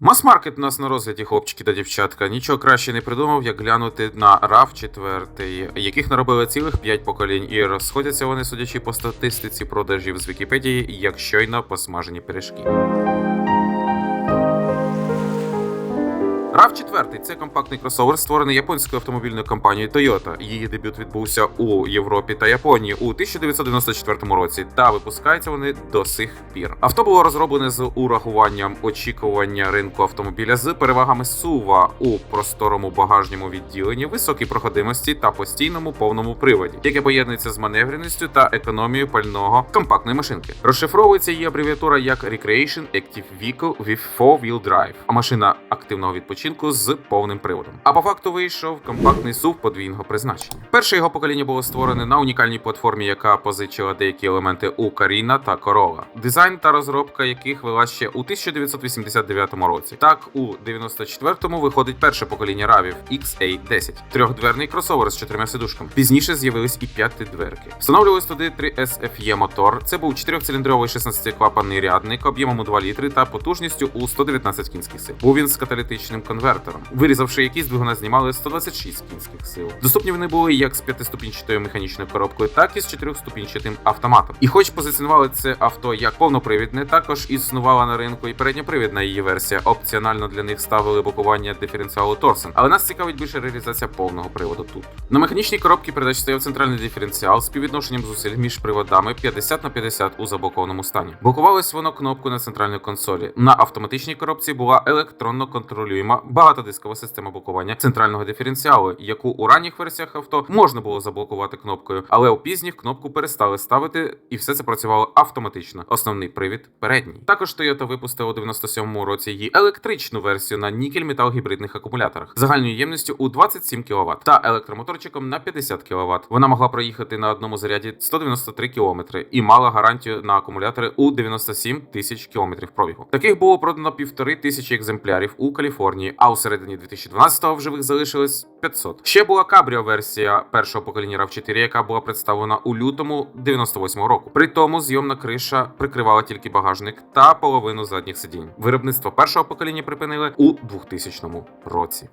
Мас-маркет у нас на розгляді, хлопчики та дівчатка. Нічого краще не придумав, як глянути на RAV 4, яких наробили цілих 5 поколінь, і розходяться вони, судячи по статистиці продажів з Вікіпедії, як щойно посмажені пиріжки. Rav 4 це компактний кросовер, створений японською автомобільною компанією Toyota. Її дебют відбувся у Європі та Японії у 1994 році, та випускаються вони до сих пір. Авто було розроблене з урахуванням очікування ринку автомобіля з перевагами SUV у просторому багажньому відділенні, високій проходимості та постійному повному приводі, яке поєднується з маневреністю та економією пального компактної машинки. Розшифровується її абревіатура як Recreation Active Vehicle with 4-Wheel Drive, а машина активного відпочинку з повним приводом. А по факту вийшов компактний SUV подвійного призначення. Перше його покоління було створене на унікальній платформі, яка позичила деякі елементи у Каріна та Corolla. Дизайн та розробка яких вела ще у 1989 році. Так, у 94-му виходить перше покоління равів XA10, трьохдверний кросовер з чотирма сидушками. Пізніше з'явились і п'ятидверки. Встановлювалось туди 3 SFE мотор. Це був 4-циліндровий 16-клапанний рядник об'ємом у 2 літри та потужністю у 119 кінських сил. Був він з каталітичним конвертером, вирізавши з двигуна знімали 126 кінських сил. Доступні вони були як з п'ятиступінчатою механічною коробкою, так і з чотирьохступінчатим автоматом. І хоч позиціонували це авто як повнопривідне, також існувала на ринку і передньопривідна її версія. Опціонально для них ставили блокування диференціалу Торсен. Але нас цікавить більше реалізація повного приводу тут. На механічній коробці передач стояв центральний диференціал з співвідношенням зусиль між приводами 50 на 50 у заблокованому стані. Блокувалось воно кнопкою на центральній консолі. На автоматичній коробці була електронно контролюєма багатодискова система блокування центрального диференціалу, яку у ранніх версіях авто можна було заблокувати кнопкою, але у пізніх кнопку перестали ставити, і все це працювало автоматично. Основний привід передній. Також Toyota випустила у 97-му році її електричну версію на нікель метал гібридних акумуляторах загальною ємністю у 27 кВт та електромоторчиком на 50 кВт. Вона могла проїхати на одному заряді 193 км і мала гарантію на акумулятори у 97 тисяч км пробігу. Таких було продано півтори тисячі екземплярів у Каліфорнії, а у середині 2012-го в живих залишилось 500. Ще була кабріо версія першого покоління rav 4 яка була представлена у лютому 98-го року. При тому зйомна криша прикривала тільки багажник та половину задніх сидінь. Виробництво першого покоління припинили у 2000 році.